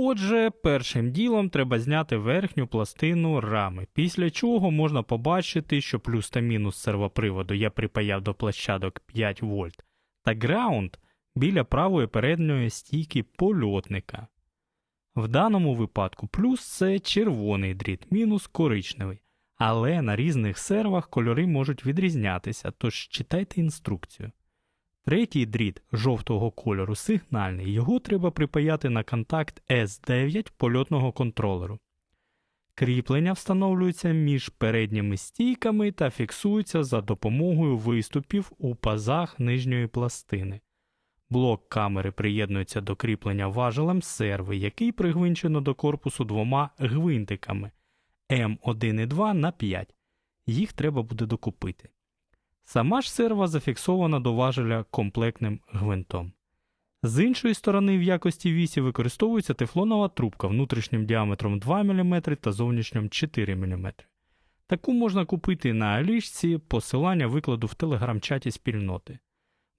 Отже, першим ділом треба зняти верхню пластину рами, після чого можна побачити, що плюс та мінус сервоприводу я припаяв до площадок 5 вольт та граунд біля правої передньої стійки польотника. В даному випадку плюс це червоний дріт, мінус коричневий. Але на різних сервах кольори можуть відрізнятися, тож читайте інструкцію. Третій дріт жовтого кольору сигнальний, його треба припаяти на контакт S9 польотного контролеру. Кріплення встановлюються між передніми стійками та фіксуються за допомогою виступів у пазах нижньої пластини. Блок камери приєднується до кріплення важелем серви, який пригвинчено до корпусу двома гвинтиками М1 і 2 на 5. Їх треба буде докупити. Сама ж серва зафіксована до важеля комплектним гвинтом. З іншої сторони, в якості вісі використовується тефлонова трубка внутрішнім діаметром 2 мм та зовнішнім 4 мм. Таку можна купити на Алішці, посилання викладу в телеграм-чаті спільноти.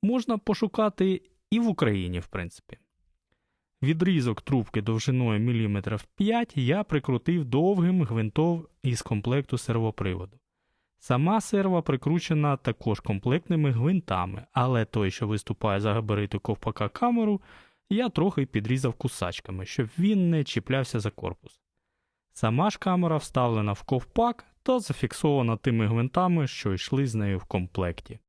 Можна пошукати і в Україні, в принципі. Відрізок трубки довжиною міліметрів 5 я прикрутив довгим гвинтом із комплекту сервоприводу. Сама серва прикручена також комплектними гвинтами, але той, що виступає за габарити ковпака камеру, я трохи підрізав кусачками, щоб він не чіплявся за корпус. Сама ж камера вставлена в ковпак та зафіксована тими гвинтами, що йшли з нею в комплекті.